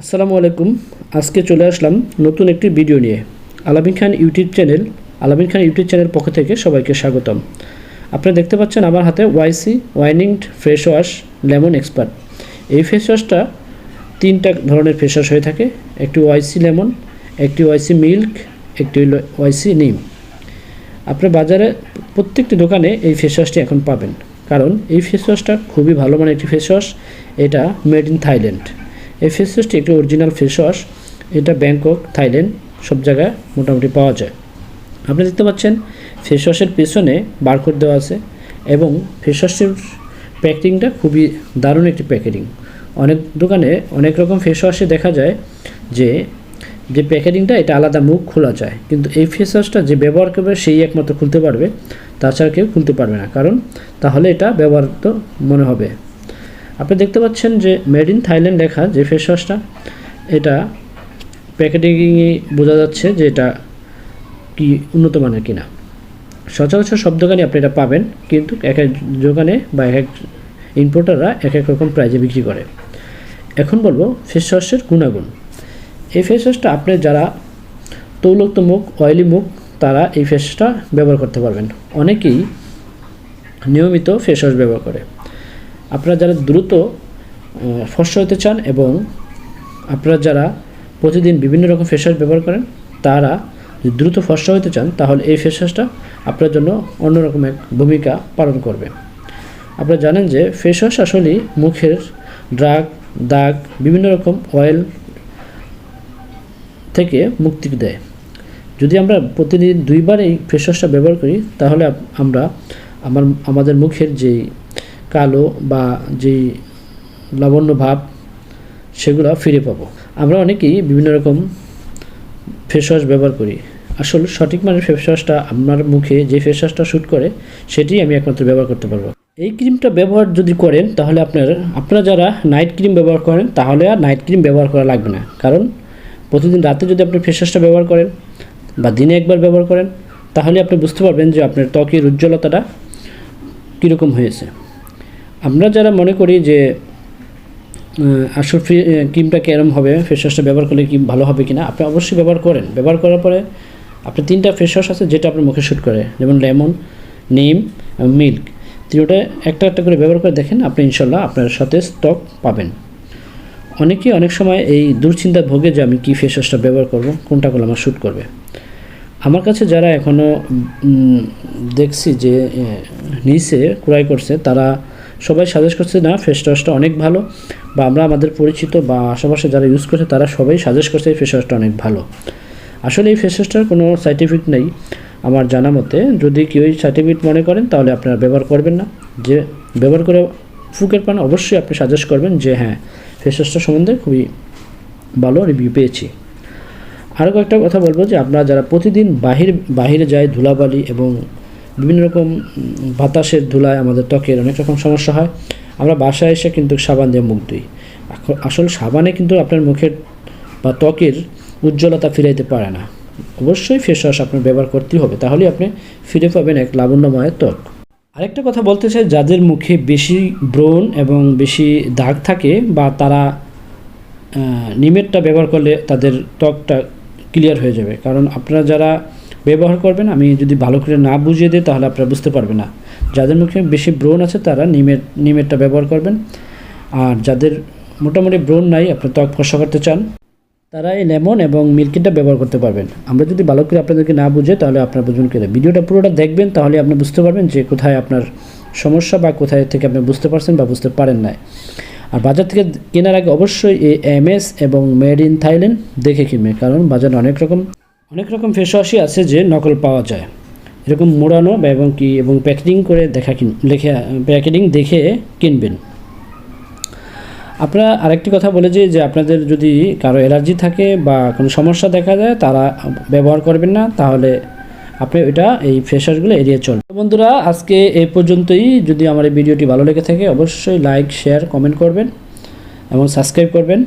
আসসালামু আলাইকুম। আজকে চলে আসলাম নতুন একটি ভিডিও নিয়ে। আলামিন খান ইউটিউব চ্যানেল, আলামিন খান ইউটিউব চ্যানেল পক্ষ থেকে সবাইকে স্বাগতম। আপনারা দেখতে পাচ্ছেন আমার হাতে ওয়াইসি ওয়াইনিংড ফ্রেশ ওয়াশ লেমন এক্সপার্ট এই ফেস ওয়াশটা তিনটা ধরনের ফেস ওয়াশ হয়ে থাকে। একটি ওয়াইসি লেমন একটি ওয়াইসি মিল্ক একটি ওয়াইসি নিম আপনার বাজারে প্রত্যেকটি দোকানে এই ফেস ওয়াশটি এখন পাবেন। কারণ এই ফেস ওয়াশটা খুবই ভালো মানের একটি ফেস ওয়াশ এটা মেড ইন থাইল্যান্ড এই ফেস ওয়াশটি একটি অরিজিনাল ফেস ওয়াশ এটা ব্যাংকক, থাইল্যান্ড সব জায়গায় মোটামুটি পাওয়া যায়। আপনি দেখতে পাচ্ছেন ফেস ওয়াশের পেছনে বারকোড দেওয়া আছে এবং ফেস ওয়াশের প্যাকেটিংটা খুবই দারুণ একটি প্যাকেটিং অনেক দোকানে অনেক রকম ফেস ওয়াশে দেখা যায় যে যে প্যাকেটিংটা এটা আলাদা মুখ খোলা যায়। কিন্তু এই ফেস ওয়াশটা যে ব্যবহার করবে সেই একমাত্র খুলতে পারবে। তাছাড়া কেউ খুলতে পারবে না। কারণ তাহলে এটা ব্যবহৃত মনে হবে। আপনি দেখতে পাচ্ছেন যে মেড ইন থাইল্যান্ড লেখা যে ফেস ওয়াশটা এটা প্যাকেটিংয়ে বোঝা যাচ্ছে যে এটা কি উন্নত মানের কিনা। সচরাচর সব দোকানে আপনি এটা পাবেন, কিন্তু এক এক দোকানে বা এক এক ইম্পোর্টাররা এক এক রকম প্রাইজে বিক্রি করে। এখন বলব ফেস ওয়াশের গুণাগুণ। এই ফেস ওয়াশটা আপনি যারা তৈলাক্ত মুখ অয়েলি মুখ, তারা এই ফেসটা ব্যবহার করতে পারবেন। অনেকেই নিয়মিত ফেস ওয়াশ ব্যবহার করে। আপনারা যারা দ্রুত ফসল হতে চান এবং আপনারা যারা প্রতিদিন বিভিন্ন রকম ফেস ওয়াশ ব্যবহার করেন, তারা দ্রুত ফসল হতে চান, তাহলে এই ফেস ওয়াশটা আপনার জন্য অন্যরকম এক ভূমিকা পালন করবে। আপনারা জানেন যে ফেস ওয়াশ আসলে মুখের ড্রাগ, দাগ, বিভিন্ন রকম অয়েল থেকে মুক্তি দেয়। যদি আমরা প্রতিদিন দুইবার এই ফেস ওয়াশটা ব্যবহার করি, তাহলে আমরা আমার, আমাদের মুখের যেই কালো বা যেই লাবণ্য ভাব, সেগুলো ফিরে পাবো। আমরা অনেকেই বিভিন্ন রকম ফেস ওয়াশ ব্যবহার করি। আসলে সঠিক মানের ফেস ওয়াশটা আপনার মুখে যে ফেস ওয়াশটা শ্যুট করে, সেটি আমি একমাত্র ব্যবহার করতে পারব। এই ক্রিমটা ব্যবহার যদি করেন, তাহলে আপনার, আপনারা যারা নাইট ক্রিম ব্যবহার করেন, তাহলে আর নাইট ক্রিম ব্যবহার করা লাগবে না। কারণ প্রতিদিন রাতে যদি আপনি ফেস ওয়াশটা ব্যবহার করেন বা দিনে একবার ব্যবহার করেন, তাহলে আপনি বুঝতে পারবেন যে আপনার ত্বকের উজ্জ্বলতাটা কীরকম হয়েছে। আমরা যারা মনে করি যে আসল ক্রিমটা কীরকম হবে ফেস ওয়াশটা ব্যবহার করলে কি ভালো হবে কি না আপনি অবশ্যই ব্যবহার করেন। ব্যবহার করার পরে আপনি তিনটা ফেস ওয়াশ আছে যেটা আপনার মুখে শ্যুট করে, যেমন লেমন নিম মিল্ক তিনটা একটা একটা করে ব্যবহার করে দেখেন, আপনি ইনশাল্লাহ আপনার সাথে স্টক পাবেন। অনেকেই অনেক সময় এই দুশ্চিন্তা ভোগে যে আমি কী ফেস ওয়াশটা ব্যবহার করব, কোনটা করলে আমার শ্যুট করবে। আমার কাছে যারা এখনও দেখছি যে নিচে ক্রয় করছে, তারা সবাই সাজেস্ট করছে, না ফেস ওয়াশটা অনেক ভালো। বা আমরা আমাদের পরিচিত বা আশেপাশে যারা ইউজ করছে, তারা সবাই সাজেস্ট করছে এই ফেস ওয়াশটা অনেক ভালো। আসলে এই ফেস ওয়াশটার কোনো সার্টিফিকেট নেই আমার জানা মতে। যদি কেউ এই সার্টিফিকেট মনে করেন, তাহলে আপনারা ব্যবহার করবেন না। যে ব্যবহার করে ফুকের পান, অবশ্যই আপনি সাজেস্ট করবেন যে হ্যাঁ ফেস ওয়াশটা সম্বন্ধে খুবই ভালো রিভিউ পেয়েছি। আরও কয়েকটা কথা বলব যে, আপনারা যারা প্রতিদিন বাহির, বাহিরে যায় ধুলাবালি এবং বিভিন্ন রকম বাতাসের ধুলায় আমাদের ত্বকের অনেক রকম সমস্যা হয়। আমরা বাসায় এসে কিন্তু সাবান দিয়ে মুখ আখ- আসল সাবানে কিন্তু আপনার মুখের বা ত্বকের উজ্জ্বলতা ফিরাইতে পারে না। অবশ্যই ফেস ওয়াশ আপনার ব্যবহার করতেই হবে, তাহলেই আপনি ফিরে পাবেন এক লাবণ্যময় ত্বক। আরেকটা কথা বলতে চাই, যাদের মুখে বেশি ব্রণ এবং বেশি দাগ থাকে বা তারা নিমেরটা ব্যবহার করলে তাদের ত্বকটা ক্লিয়ার হয়ে যাবে। কারণ আপনারা যারা ব্যবহার করবেন। আমি যদি ভালো করে না বুঝিয়ে দিই, তাহলে আপনারা বুঝতে পারবেন না। যাদের মুখে বেশি ব্রণ আছে, তারা নিমের, নিমেরটা ব্যবহার করবেন। আর যাদের মোটামুটি ব্রণ নাই, আপনার ত্বক ফসা করতে চান, তারা এই লেমন এবং মিল্কিটা ব্যবহার করতে পারবেন। আমরা যদি ভালো করে আপনাদেরকে না বুঝে, তাহলে আপনার বুঝবেন কেন ভিডিওটা পুরোটা দেখবেন, তাহলে আপনি বুঝতে পারবেন যে কোথায় আপনার সমস্যা বা কোথায় থেকে আপনি বুঝতে পারছেন বা বুঝতে পারেন না আর বাজার থেকে কেনার আগে অবশ্যই এই এমএস এবং মেড ইন থাইল্যান্ড দেখে কিনবেন, কারণ বাজারে অনেক রকম অনেক রকম ফেস ওয়াশই আছে যে নকল পাওয়া যায়। এরকম মোড়ানো বা এবং কি এবং প্যাকেটিং করে দেখা কিন, লেখে, প্যাকেটিং দেখে কিনবেন। আপনারা আরেকটি কথা বলে যে যে আপনাদের যদি কারও অ্যালার্জি থাকে বা কোনো সমস্যা দেখা যায় তারা ব্যবহার করবেন না, তাহলে আপনি ওইটা, এই ফেসারগুলো এড়িয়ে চলবেন তো বন্ধুরা, আজকে এই পর্যন্তই। যদি আমার এই ভিডিওটি ভালো লেগে থাকে, অবশ্যই লাইক, শেয়ার, কমেন্ট করবেন এবং সাবস্ক্রাইব করবেন।